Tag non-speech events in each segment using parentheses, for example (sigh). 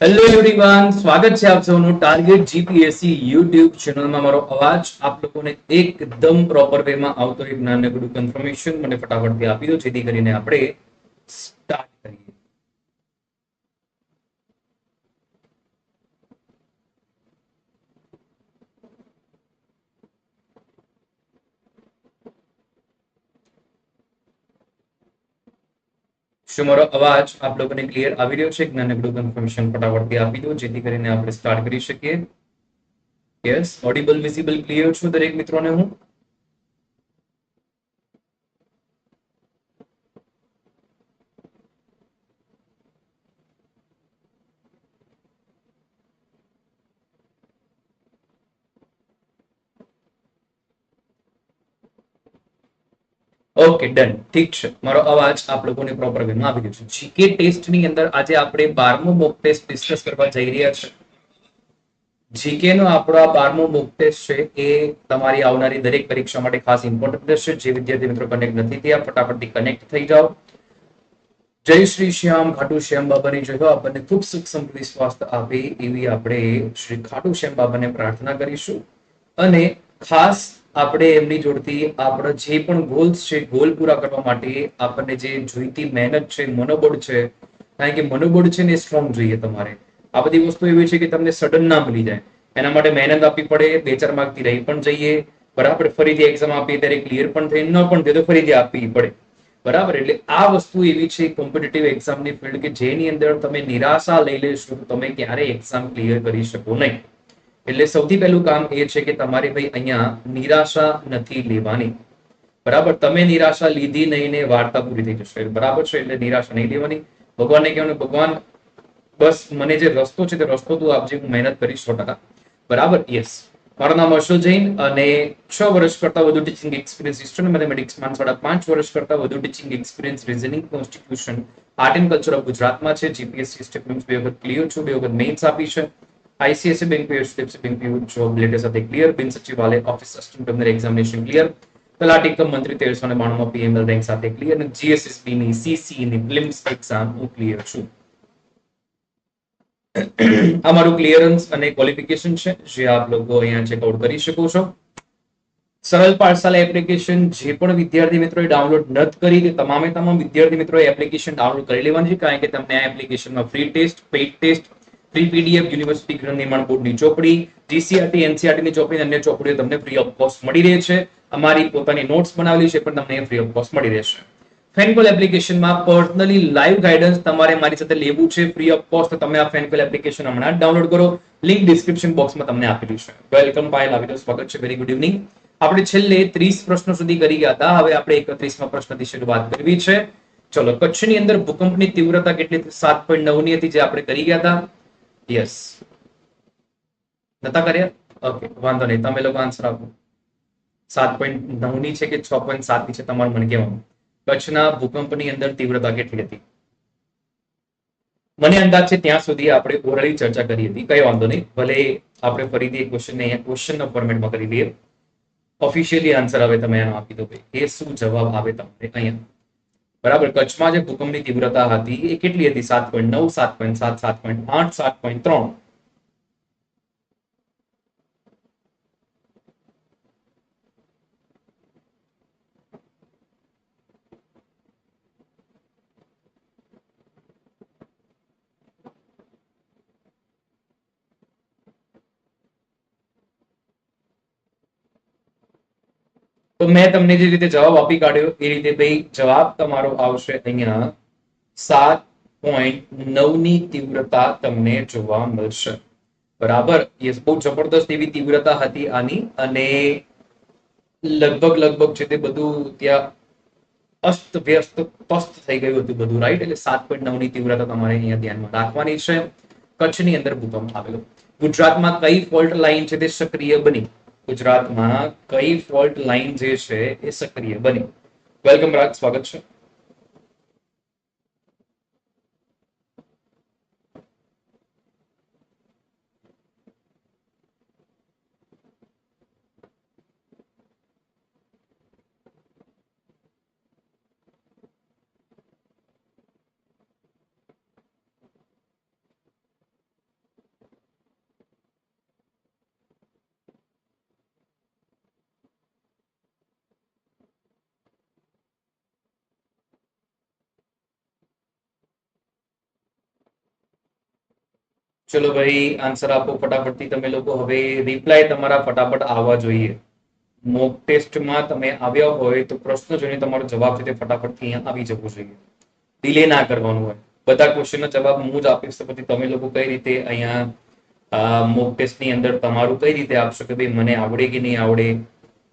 Hello everyone સ્વાગત છે આપ સૌનું ટાર્ગેટ જીપીએસસી યુટ્યુબ ચેનલમાં મારો અવાજ. આપ લોકોને એકદમ પ્રોપર વેમાં આવતો એક નાનકડું કન્ફર્મેશન મને ફટાફટથી આપી દો, જેથી કરીને આપણે સ્ટાર્ટ કરીએ શું મારો અવાજ આપ લોકોને ક્લિયર આવી રહ્યો છે? એક નાનકડું કન્ફર્મેશન ફટાફટથી આપી દો જેથી કરીને આપણે સ્ટાર્ટ કરી શકીએ. યસ ઓડિબલ વિઝિબલ ક્લિયર છું દરેક મિત્રોને હું. ઓકે ડન ઠીક છે. મારો અવાજ આપ લોકોને પ્રોપર વેમાં આવી ગયો છે. જીકે ટેસ્ટની અંદર આજે આપણે બારમો મોક ટેસ્ટ ડિસ્કસ કરવા જઈ રહ્યા છે. જીકે નો આપણો આ બારમો મોક ટેસ્ટ છે એ તમારી આવનારી દરેક પરીક્ષા માટે ખાસ ઇમ્પોર્ટન્ટ રહેશે. જે વિદ્યાર્થી મિત્રો કનેક્ટ નથી થયા, ફટાફટથી કનેક્ટ થઈ જાઓ. જય શ્રી શ્યામ, ખાટુ શ્યામ બાબાની જય આપણને ખૂબ સુખ સમૃદ્ધિ, સ્વાસ્થ્ય આપે એવી આપણે શ્રી ખાટુ શ્યામ બાબાને પ્રાર્થના કરીશું. અને ખાસ આપણે એમની જોડતી આપણો જે પણ ગોલ્સ છે ગોલ પૂરા કરવા માટે આપણને જે જોઈતી મહેનત છે, મનોબળ છે, કારણ કે મનોબળ છે ને સ્ટ્રોંગ જોઈએ તમારે. આ બધી વસ્તુ એવી છે કે તમને સડન ના મળી જાય. એના માટે મહેનત આપવી પડે, બે ચાર માર્કથી રહી પણ જઈએ. બરાબર, ફરીથી એક્ઝામ આપીએ ત્યારે ક્લિયર પણ થઈ, ન પણ થાય તો ફરીથી આપવી પડે. બરાબર, એટલે આ વસ્તુ એવી છે કોમ્પિટિટિવ એક્ઝામની ફિલ્ડ કે જેની અંદર તમે નિરાશા લઈ લેશો તમે ક્યારેય એક્ઝામ ક્લિયર કરી શકો નહીં. એટલે સૌથી પહેલું કામ એ છે કે તમારે ભાઈ અહીંયા નિરાશા નથી લેવાની. બરાબર? તમે નિરાશા લીધી નહીં ને વાર્તા પૂરી થઈ જશે. બરાબર છે? એટલે નિરાશા નહીં લેવાની. ભગવાનને કહેવાનું, ભગવાન, બસ મને જે રસ્તો છે તે રસ્તો તું આપજે, હું મહેનત કરીશ સો ટકા. બરાબર? યસ મારું નામ અશોક જૈન અને છ વર્ષ કરતા વધુ ટીચિંગ એક્સપિરિયન્સ હિસ્ટ્રી મેથેમેટિક્સમાં સાડા પાંચ વર્ષ કરતા વધુ teaching experience reasoning constitution art and culture of ગુજરાતમાં છે. જીપીએસસી સ્ટેટમેન્ટ બે વખત ક્લિયર છું, બે વખત મેઇન્સ આપી છે. ICSC bank PH steps bank PU job letter સાથે ક્લિયર બિન સચિવાલય ઓફિસ અસિસ્ટન્ટ અંદર એક્ઝામિનેશન ક્લિયર તલાટી કમ મંત્રી તેરસો ને બાણું પીએમએલ રેન્ક સાથે ક્લિયર અને જીએસએસબી ની સીસી ની પ્લિમ્સ એક્ઝામ હું ક્લિયર છું આ મારું ક્લિયરન્સ અને ક્વોલિફિકેશન છે જે આપ લોકો અહીંયા ચેકઆઉટ કરી શકો છો સરળ પાઠશાલા એપ્લિકેશન જે પણ વિદ્યાર્થી મિત્રોએ ડાઉનલોડ નથી કરી તે તમામે તમામ વિદ્યાર્થી મિત્રોએ એપ્લિકેશન ડાઉનલોડ કરી લેવાની છે કારણ કે તમને આ એપ્લિકેશનમાં free test paid test free PDF university ગૃહ નિર્માણ બોર્ડની ચોપડી જીસીઆરટી એનસીઆરટી ની ચોપડી અન્ય ચોપડીઓ તમને ફ્રી ઓફ કોસ્ટ મળી રહે છે. અમારી પોતાની નોટ્સ બનાવેલી છે, પણ તમને ફ્રી ઓફ કોસ્ટ મળી રહેશે. ફેનકોલ એપ્લિકેશનમાં પર્સનલી લાઈવ ગાઈડન્સ તમારે મારી સાથે લેવું છે ફ્રી ઓફ કોસ્ટ તમે આ ફેનકોલ એપ્લિકેશન હમણાં ડાઉનલોડ કરો. લિંક ડિસ્ક્રિપ્શન બોક્સમાં તમને આપેલું છે. વેલકમ પાયલ, આવી સ્વાગત છે. વેરી ગુડ ઇવનિંગ આપણે છેલ્લે ત્રીસ પ્રશ્નો સુધી કરી ગયા હતા. હવે આપણે એકત્રીસમાં પ્રશ્નથી શરૂઆત કરવી છે. ચલો, કચ્છની અંદર ભૂકંપની તીવ્રતા કેટલી? સાત પોઈન્ટ નવની હતી જે આપણે કરી ગયા હતા. યસ નતા કર્યા? ઓકે વાંધો નહીં. તમે લોકો આન્સર આપો. સાત પોઈન્ટ નવની છે કે છ પોઈન્ટ સાતની છે? તમારું મને કહેવાનું. કચ્છના ભૂકંપની અંદર તીવ્રતા કેટલી હતી? મને અંદાજ છે ત્યાં સુધી આપણે ઓરળી ચર્ચા કરી હતી. કઈ વાંધો નહીં. ભલે આપણે ફરીથી એક ક્વેશ્ચન અહીંયા ક્વેશ્ચનના ફોર્મેટમાં કરી દઈએ ઓફિશિયલી આન્સર હવે તમે એનો આપી દો ભાઈ. એ શું જવાબ આવે તમને અહીંયા? બરાબર? કચ્છમાં જે ભૂકંપની તીવ્રતા હતી એ કેટલી હતી? સાત પોઈન્ટ નવ, સાત પોઈન્ટ સાત સાત પોઈન્ટ આઠ, સાત પોઈન્ટ ત્રણ. મેં તમને જે રીતે જવાબ આપી કાઢ્યો, એ રીતે ભાઈ જવાબ તમારો આવશે અહીંયા સાત પોઈન્ટ નવની તીવ્રતા તમને જોવા મળશે. બરાબર? યસ બહુ જબરદસ્ત એવી તીવ્રતા હતી આની અને લગભગ લગભગ છે તે બધું ત્યાં અસ્ત વ્યસ્ત પસ્ત થઈ ગયું હતું બધું રાઈટ એટલે સાત પોઈન્ટ નવની તીવ્રતા તમારે અહીંયા ધ્યાનમાં રાખવાની છે. કચ્છની અંદર ભૂકંપ આવેલો. ગુજરાતમાં કઈ ફોલ્ટ લાઈન છે તે સક્રિય બની? ગુજરાતમાં કઈ ફોલ્ટ લાઈન જે છે એ સક્રિય બની વેલકમ રાજ સ્વાગત છે. ચલો ભાઈ આન્સર આપો ફટાફટથી. તમે લોકો હવે રિપ્લાય તમારા ફટાફટ આવવા જોઈએ. મોક ટેસ્ટમાં તમે આવ્યા હોય તો પ્રશ્ન જોઈને તમારો જવાબ છે તે ફટાફટથી અહીંયા આવી જવો જોઈએ. ડિલે ના કરવાનું હોય. બધા ક્વેશ્ચનનો જવાબ હું જ આપીશ, તો પછી તમે લોકો કઈ રીતે અહીંયા મોક ટેસ્ટની અંદર તમારું કઈ રીતે આપશો કે ભાઈ મને આવડે કે નહીં આવડે,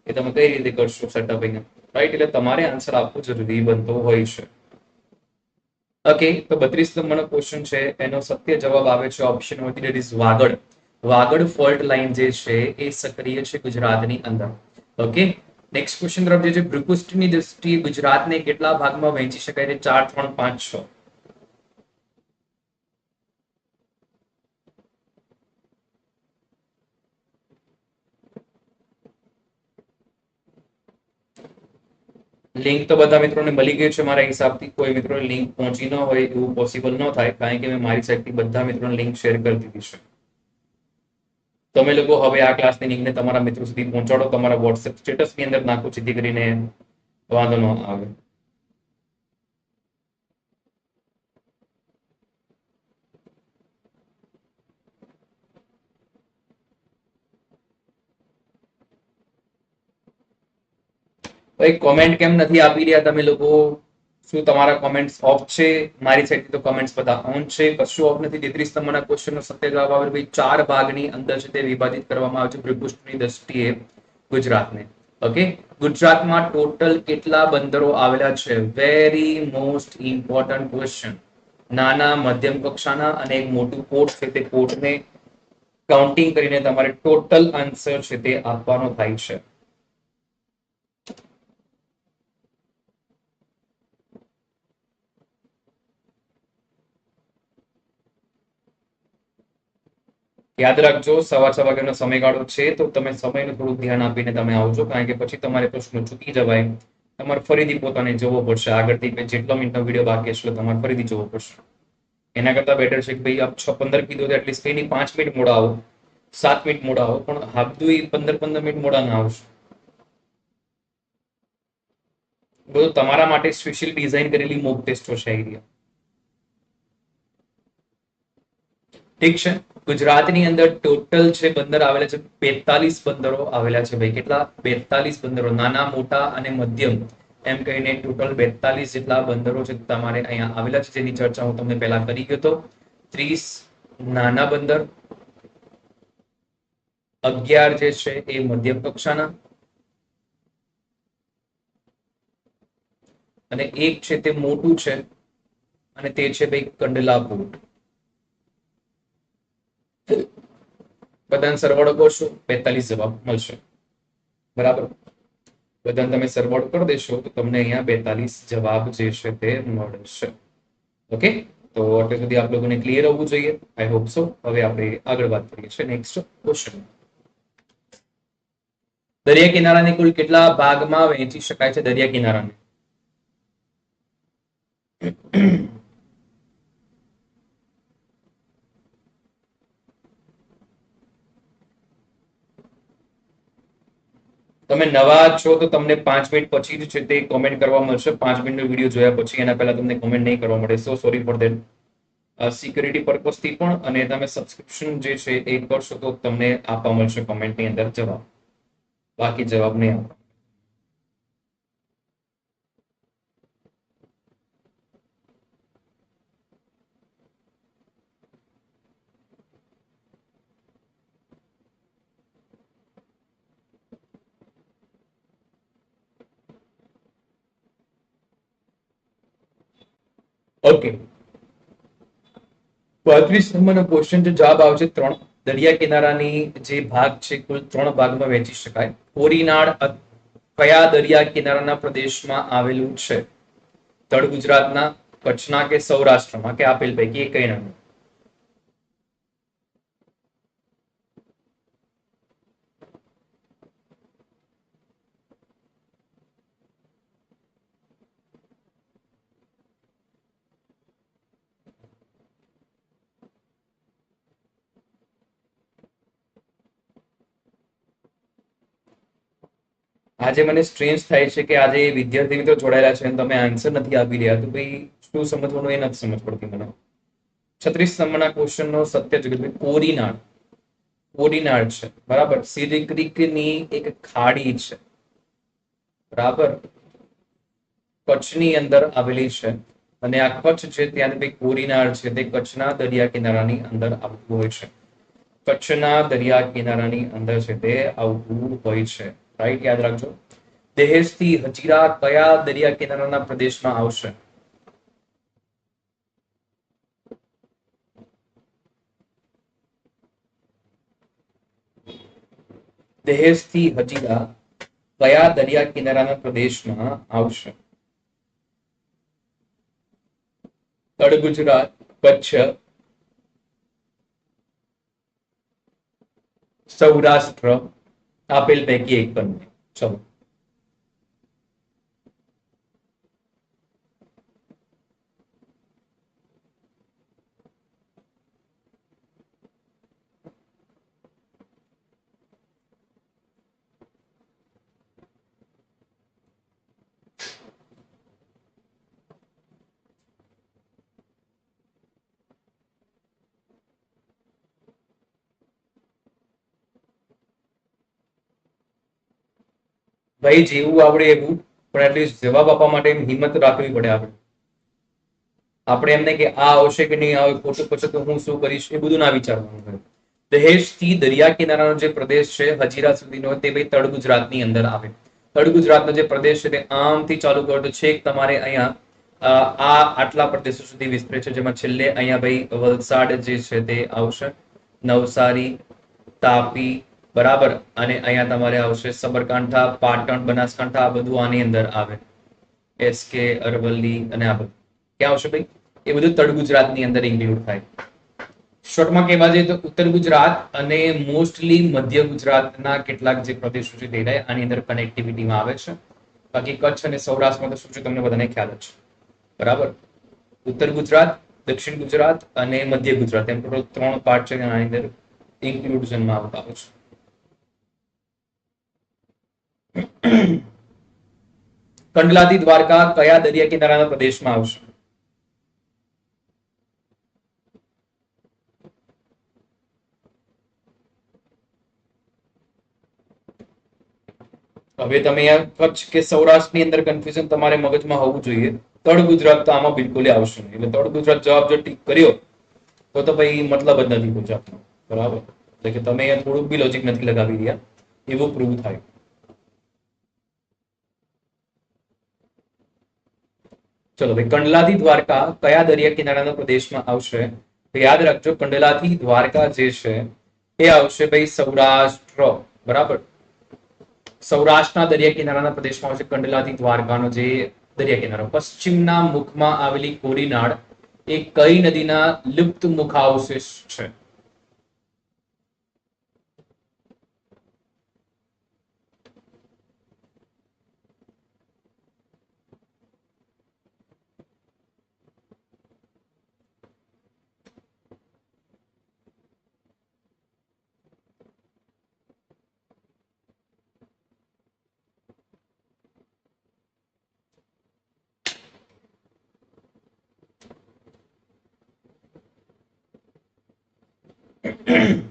એ તમે કઈ રીતે કરશો સેટઅપ અહીંયા રાઈટ એટલે તમારે આન્સર આપવો જરૂરી બનતો હોય છે. ઓકે તો બત્રીસ નંબરનો ક્વેશ્ચન છે. એનો સત્ય જવાબ આવે છે option that is Vagad. Vagad fault line જે છે, એ સક્રિય છે ગુજરાતની અંદર. ઓકે નેક્સ્ટ ક્વેશ્ચન તરફ જે છે ભૂપૃષ્ઠની દ્રષ્ટિએ ગુજરાતને કેટલા ભાગમાં વહેંચી શકાય? છે ચાર, ત્રણ, પાંચ, છ. લિંક તો બધા મિત્રોને મળી ગયું છે. મારા હિસાબથી કોઈ મિત્રોને લિંક પહોંચી ન હોય એવું પોસિબલ ન થાય, કારણ કે મેં મારી સાઈડથી બધા મિત્રોને લિંક શેર કરી દીધી છે. તમે લોકો હવે આ ક્લાસની લિંકને તમારા મિત્રો સુધી પહોંચાડો. તમારા વોટ્સએપ સ્ટેટસની અંદર નાખો, જેથી કરીને વાંધો ન આવે. ભાઈ કોમેન્ટ કેમ નથી આપી રહ્યા તમે લોકો? શું તમારા કોમેન્ટ્સ ઓફ છે? મારી સાઈડથી તો કોમેન્ટ્સ બધા ઓન છે. કશું ઓફ નથી. તેત્રીસ નંબરના ક્વેશ્ચનનો સત્ય જવાબ આવે ભાઈ, ચાર ભાગની અંદર છે તે વિભાજિત કરવામાં આવે છે ભૂપૃષ્ઠની દ્રષ્ટિએ ગુજરાતને. ઓકે ગુજરાતમાં ટોટલ કેટલા બંદરો આવેલા છે? વેરી મોસ્ટ ઇમ્પોર્ટન્ટ ક્વેશ્ચન નાના, મધ્યમ કક્ષાના અને એક મોટું પોર્ટ છે તે પોર્ટને કાઉન્ટિંગ કરીને તમારે ટોટલ આન્સર છે તે આપવાનો થાય છે. યાદ રાખજો, સવા છ વાગ્યાનો સમયગાળો છે, તો તમે સમયનું થોડું ધ્યાન આપીને તમે આવજો, કારણ કે પછી તમારે પ્રશ્નો ચૂકી જવાય. તમારે ફરીથી પોતાને જોવો પડશે. આગળથી જેટલો મિનિટનો વીડિયો બાકી છે તમારે ફરીથી જોવો પડશે. એના કરતા બેટર છે કે ભાઈ, આપ છ પંદર કીધું એટલીસ્ટ કઈ પાંચ મિનિટ મોડા આવો સાત મિનિટ મોડા આવો પણ હાબદું પંદર પંદર મિનિટ મોડા ના આવશે. બધું તમારા માટે સ્પેશિયલ ડિઝાઇન કરેલી મોક ટેસ્ટો છે આઈડિયા ઠીક છે? ગુજરાતની અંદર ટોટલ છે બંદર આવેલા છે, બેતાલીસ બંદરો આવેલા છે ભાઈ. કેટલા? બેતાલીસ બંદરો. નાના, મોટા અને મધ્યમ. એમ કહીને ટોટલ બેતાલીસ જેટલા બંદરો છે તમારે અહીંયા આવેલા છે. જેની ચર્ચા હું તમને પહેલા કરી ગયો હતો ત્રીસ નાના બંદર. અગિયાર જે છે એ મધ્યમ કક્ષાના. અને એક છે તે મોટું છે અને તે છે ભાઈ કંડલા પોર્ટ બધાને સરવાળો કરશો બેતાલીસ જવાબ મળશે. બરાબર? બધાને તમે સરવાળો કરી દેશો તો તમને અહીંયા બેતાલીસ જવાબ જે છે તે મળશે. ઓકે? તો અત્યાર સુધી આપ લોકોને ક્લિયર હોવું જોઈએ. આઈ હોપ સો હવે આપણે આગળ વાત કરીએ છીએ નેક્સ્ટ ક્વેશ્ચન દરિયા કિનારાને કુલ કેટલા ભાગમાં વહેંચી શકાય છે? દરિયા કિનારાને. તમે નવા છો તો તમને પાંચ મિનિટ પછી જ છે તે કોમેન્ટ કરવા મળશે. પાંચ મિનિટનો વીડિયો જોયા પછી એના પહેલા તમને કોમેન્ટ નહીં કરવા મળે. So sorry for that security પર્પઝથી પણ અને તમે સબસ્ક્રિપ્શન જે છે એ કરશો તો તમને આપવા મળશે કોમેન્ટની અંદર જવાબ. બાકી જવાબ નહીં આપવા. ઓકે પાંત્રીસ નંબરનો ક્વેશ્ચન જો જવાબ આવશે ત્રણ. દરિયા કિનારાની જે ભાગ છે, કુલ ત્રણ ભાગમાં વહેંચી શકાય. કોરીનાળ કયા દરિયા કિનારાના પ્રદેશમાં આવેલું છે? તળ ગુજરાતના કચ્છના કે સૌરાષ્ટ્રમાં? કે આપેલ પૈકી કઈ નામ? આજે મને સ્ટ્રેન્જ થાય છે કે આજે વિદ્યાર્થી મિત્રો જોડાયેલા છે અને તમે આન્સર નથી આપી રહ્યા. તો ભાઈ, શું સમજવાનું એ નથી સમજ પડતી મને. છત્રીસ નંબરના ક્વેશ્ચન નો સત્ય જગત કોડીનાળ કોડીનાળ છે. બરાબર? સીરી ક્રિકની એક ખાડી છે. બરાબર? કચ્છની અંદર આવેલી છે. અને આ કચ્છ છે ત્યાં ભાઈ કોરીનાળ છે. તે કચ્છના દરિયા કિનારાની અંદર આવતું હોય છે. કચ્છના દરિયા કિનારાની અંદર છે તે આવતું હોય છે. રાઈટ યાદ રાખજો. દહેજથી હજીરા, કયા દરિયા કિનારાના પ્રદેશમાં આવશે? દહેજથી હજીરા, કયા દરિયા કિનારાના પ્રદેશમાં આવશે? તળ ગુજરાત કચ્છ, સૌરાષ્ટ્ર આપેલ પૈકી એક પણ ચલો. ભાઈ, જેવું આવડે એવું, પણ એટલીસ્ટ જવાબ આપવા માટે હિંમત રાખવી પડે આપણે. આપણે એમને કે આ આવશે કે નહીં આવે ખોટું પછી તો હું શું કરીશ, એ બધું ના વિચારવાનું હોય. દહેજથી દરિયા કિનારાનો જે પ્રદેશ છે, હજીરા સુધીનો, તે ભાઈ તળ ગુજરાતની અંદર આવે. તળ ગુજરાતનો જે પ્રદેશ છે, તે આમથી ચાલુ કરો તો છેક તમારે અહીંયા આ આટલા પ્રદેશો સુધી વિસ્તરે છે, જેમાં છેલ્લે અહીંયા ભાઈ વલસાડ જે છે, તે આવશે. નવસારી, તાપી બરાબર? અને અહીંયા તમારે આવશે સબરકાંઠા, પાટણ, બનાસકાંઠા, આ બધું આની અંદર આવે. એસકે અરવલ્લી અને આ બધું. ક્યાં આવશે ભાઈ? એ બધું તળ ગુજરાતની અંદર ઇન્ક્લુડ થાય. શોર્ટમાં કહેવા જઈએ તો ઉત્તર ગુજરાત અને મોસ્ટલી મધ્ય ગુજરાતના કેટલાક જે પ્રદેશો છે તે આની અંદર કનેક્ટિવિટીમાં આવે છે. બાકી કચ્છ અને સૌરાષ્ટ્રમાં તો શું છે તમને બધાને ખ્યાલ છે. બરાબર? ઉત્તર ગુજરાત, દક્ષિણ ગુજરાત અને મધ્ય ગુજરાત, એમ ત્રણ પાર્ટ છે આની અંદર ઇન્ક્લુઝનમાં આવતા હોય છે. કંડલાથી દ્વારકા કયા દરિયા કિનારાના પ્રદેશમાં આવશે હવે તમે કચ્છ કે સૌરાષ્ટ્રની અંદર કન્ફ્યુઝન તમારે મગજમાં હોવું જોઈએ. તળ ગુજરાત તો આમાં બિલકુલ આવશે નહીં. એટલે તળ ગુજરાત જવાબ જો ટીક કર્યો, તો તો ભાઈ મતલબ જ નથી ગુજરાતનો બરાબર? એટલે કે તમે થોડુંક બી લોજિક નથી લગાવી રહ્યા. એવું પ્રૂવ થાય. ચલો ભાઈ કંડલાથી દ્વારકા કયા દરિયા કિનારાના પ્રદેશમાં આવશે? યાદ રાખજો, કંડલાથી દ્વારકા જે છે, એ આવશે ભાઈ સૌરાષ્ટ્ર. બરાબર? સૌરાષ્ટ્રના દરિયા કિનારાના પ્રદેશમાં આવશે કંડલાથી દ્વારકાનો જે દરિયા કિનારો. પશ્ચિમના મુખમાં આવેલી કોરીનાળ એ કઈ નદીના લુપ્ત મુખાવશેષ છે?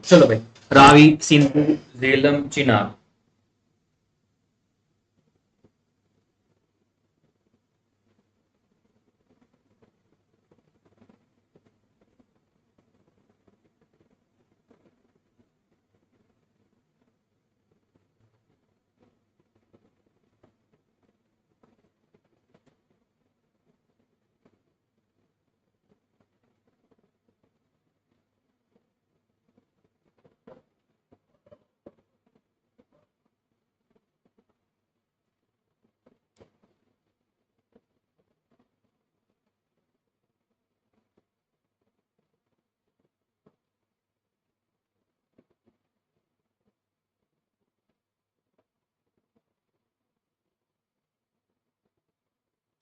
ચલો ભાઈ રાવી સિંધુ ઝેલમ ચિનાબ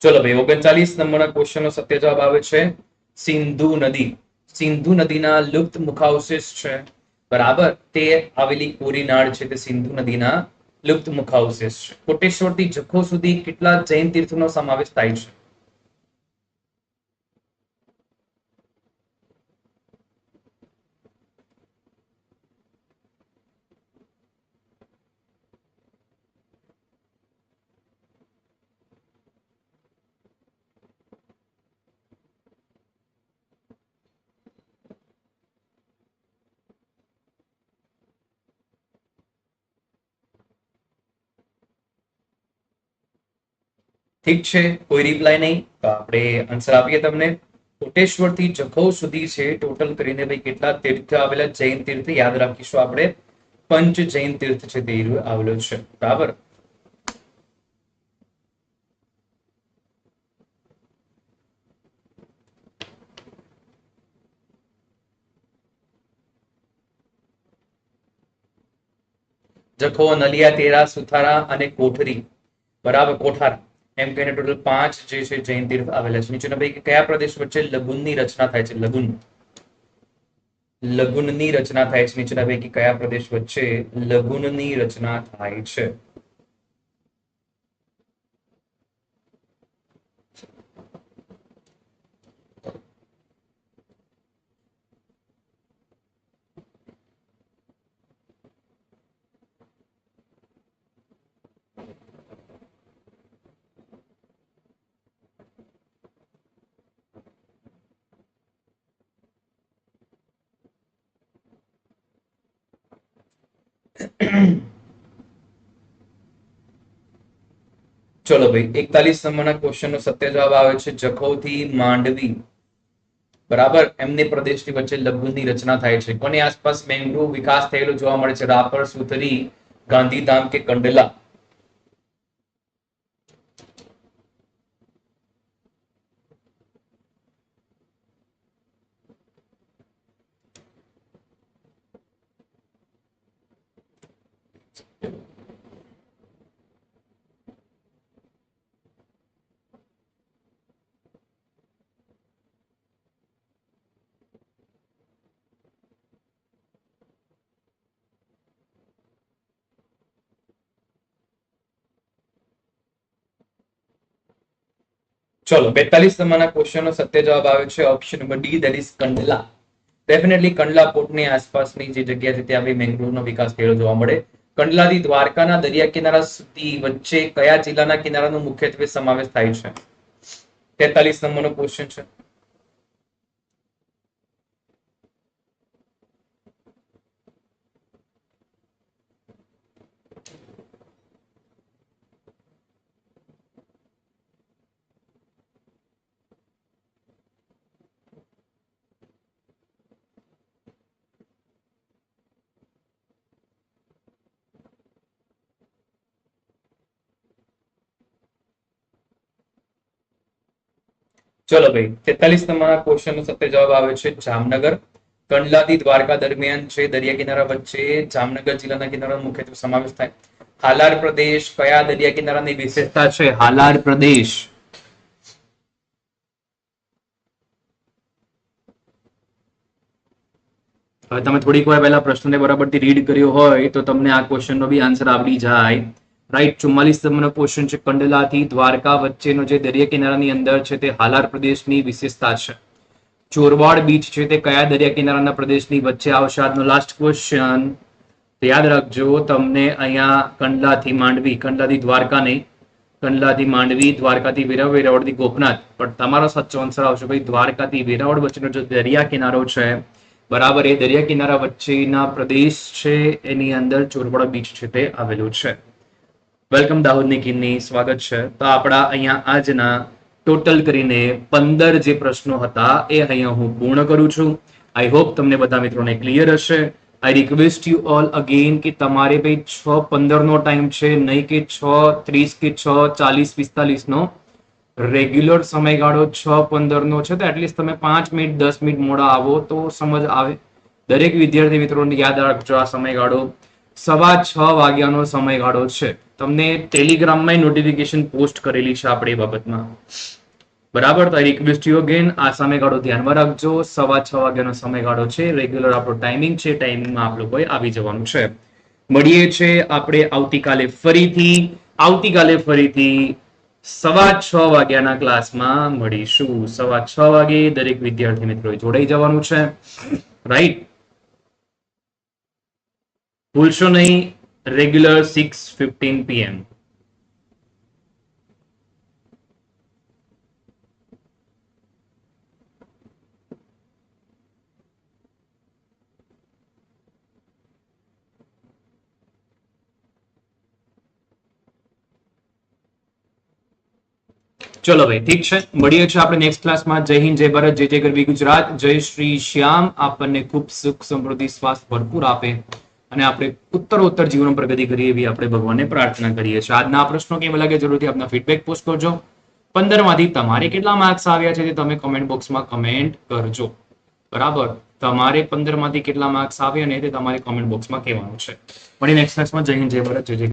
ચલો ભાઈ, ઓગણચાલીસ નંબરના ક્વેશ્ચન નો સત્ય જવાબ આવે છે, સિંધુ નદી. સિંધુ નદીના લુપ્ત મુખાવશેષ છે. બરાબર? તે આવેલી કોરીનાળ છે તે સિંધુ નદીના લુપ્ત મુખાવશેષ છે. કોટેશ્વરથી જખો સુધી કેટલા જૈન તીર્થનો સમાવેશ થાય છે? ઠીક છે, કોઈ રિપ્લાય નહીં. તો આપણે આન્સર આપીએ તમને. કોટેશ્વરથી જખૌ સુધી છે ટોટલ કરીને ભાઈ કેટલા તીર્થ આવેલા? જૈન તીર્થ યાદ રાખીશું આપણે. પંચ જૈન તીર્થ છે તે આવેલો છે. બરાબર? જખો, નલિયા, તેરા, સુથારા અને કોઠરી. બરાબર? કોઠાર. એમ કહીને ટોટલ પાંચ જે છે જૈન તીર્થ આવેલા છે. નીચેના પૈકી કયા પ્રદેશ વચ્ચે લગુનની રચના થાય છે? લગુન. લગુનની રચના થાય છે. નીચેના પૈકી કયા પ્રદેશ વચ્ચે લગુનની રચના થાય છે? (clears throat) ચલો ભાઈ, એકતાલીસ નંબરના ક્વેશ્ચન નો સત્ય જવાબ આવે છે, જખૌથી માંડવી. બરાબર? એમની પ્રદેશની વચ્ચે લઘુની રચના થાય છે. કોની આસપાસ મેંગ્રુવ વિકાસ થયેલો જોવા મળે છે? રાપર, સુથરી, ગાંધીધામ કે કંડલા? ચલો, બેતાલીસ નંબરના ક્વેશ્ચનનો સત્ય જવાબ આવે છે. Option number D that is Kandla. Definitely Kandla પોર્ટની આસપાસની જે જગ્યા છે, ત્યાં બી મેંગ્રોવનો વિકાસ થયેલો જોવા મળે. કંડલાથી દ્વારકાના દરિયા કિનારા સુધી વચ્ચે કયા જિલ્લાના કિનારાનો મુખ્યત્વે સમાવેશ થાય છે? તેતાલીસ નંબરનો ક્વેશ્ચન છે. ચલો ભાઈ તેતાલીસ નંબરના ક્વેશ્ચન નો સત્ય જવાબ આવે છે જામનગર. કંડલાથી દ્વારકા દરમિયાન છે, દરિયા કિનારા વચ્ચે, જામનગર જિલ્લાના કિનારાનો મુખ્યત્વે સમાવેશ થાય. હાલાર પ્રદેશ કયા દરિયા કિનારાની વિશેષતા છે? હાલાર પ્રદેશ. હવે તમે થોડીક વાર પહેલા પ્રશ્નને બરાબરથી રીડ કર્યો હોય તો તમને આ ક્વેશ્ચનનો બી આન્સર આવડી જાય. રાઈટ ચુમ્માલીસ નંબરનો ક્વેશ્ચન છે, કંડલાથી દ્વારકા વચ્ચેનો જે દરિયા કિનારાની અંદર છે તે હાલાર પ્રદેશની વિશેષતા છે. ચોરવાડ બીચ છે તે કયા દરિયા કિનારાના પ્રદેશની વચ્ચે આવશે? આજનો લાસ્ટ ક્વેશ્ચન યાદ રાખજો, તમને અહીંયા કંડલાથી માંડવી, કંડલાથી દ્વારકા નહીં, કંડલાથી માંડવી, દ્વારકાથી વેરાવળ, વેરાવળથી ગોપનાથ. પણ તમારો સાચો આન્સર આવશે ભાઈ, દ્વારકાથી વેરાવળ વચ્ચેનો જે દરિયા કિનારો છે, બરાબર, એ દરિયા કિનારા વચ્ચેના પ્રદેશ છે, એની અંદર ચોરવાડ બીચ છે તે આવેલું છે. વેલકમ દાહોદની કિન્ની સ્વાગત છે. તો આપણા અહીંયા આજના ટોટલ કરીને પંદર જે પ્રશ્નો હતા એ અહીંયા હું પૂર્ણ કરું છું. આઈ હોપ તમને બધા મિત્રોને ક્લિયર હશે. I request you all again કે તમારે ભાઈ છ પંદર નો ટાઈમ છે, નહીં કે છ, ત્રીસ કે છ, ચાલીસ પિસ્તાલીસ નો રેગ્યુલર સમયગાળો છ પંદર નો છે, તો એટલીસ્ટ તમે પાંચ મિનિટ, દસ મિનિટ મોડા આવો તો સમજ આવે. દરેક વિદ્યાર્થી મિત્રોને યાદ રાખજો, આ સમયગાળો સવા છ વાગ્યાનો સમયગાળો છે. તમને ટેલિગ્રામમાં નોટિફિકેશન પોસ્ટ કરેલી છે આપણે એ બાબતમાં. બરાબર? તો રિક્વેસ્ટ યુ અગેન આ સમયગાળો ધ્યાનમાં રાખજો. સવા છ વાગ્યાનો સમયગાળો છે. રેગ્યુલર આપણો ટાઈમિંગ છે. ટાઈમિંગમાં આપ લોકોએ આવી જવાનું છે. મળીએ છે આપણે આવતીકાલે ફરીથી. આવતીકાલે ફરીથી સવા છ વાગ્યાના ક્લાસમાં મળીશું. સવા છ વાગે દરેક વિદ્યાર્થી મિત્રોએ જોડાઈ જવાનું છે. રાઈટ ભૂલશો નહીં. Regular 6:15 p.m. ચલો ભાઈ, ઠીક છે. મળીએ છીએ આપણે નેક્સ્ટ ક્લાસમાં જય હિન્દ, જય ભારત, જય જય ગરવી ગુજરાત. જય શ્રી શ્યામ. આપણને ખૂબ સુખ સમૃદ્ધિ, સ્વાસ્થ્ય ભરપૂર આપે. અને આપણે ઉત્તરોત્તર જીવન પ્રગતિ કરીએ એવી આપણે ભગવાનને પ્રાર્થના કરીએ છીએ. આજના પ્રશ્નો કેમ લાગે જરૂરથી આપના ફીડબેક પોસ્ટ કરજો. પંદરમાંથી તમારે કેટલા માર્ક્સ આવ્યા છે તે તમે કમેન્ટ બોક્સમાં કમેન્ટ કરજો. બરાબર? તમારે પંદરમાંથી કેટલા માર્ક્સ આવ્યા ને તે તમારે કમેન્ટ બોક્સમાં કહેવાનું છે. મળી નેક્સ્ટ ક્લાસમાં જય હિન્દ, જય ભારત, જય જય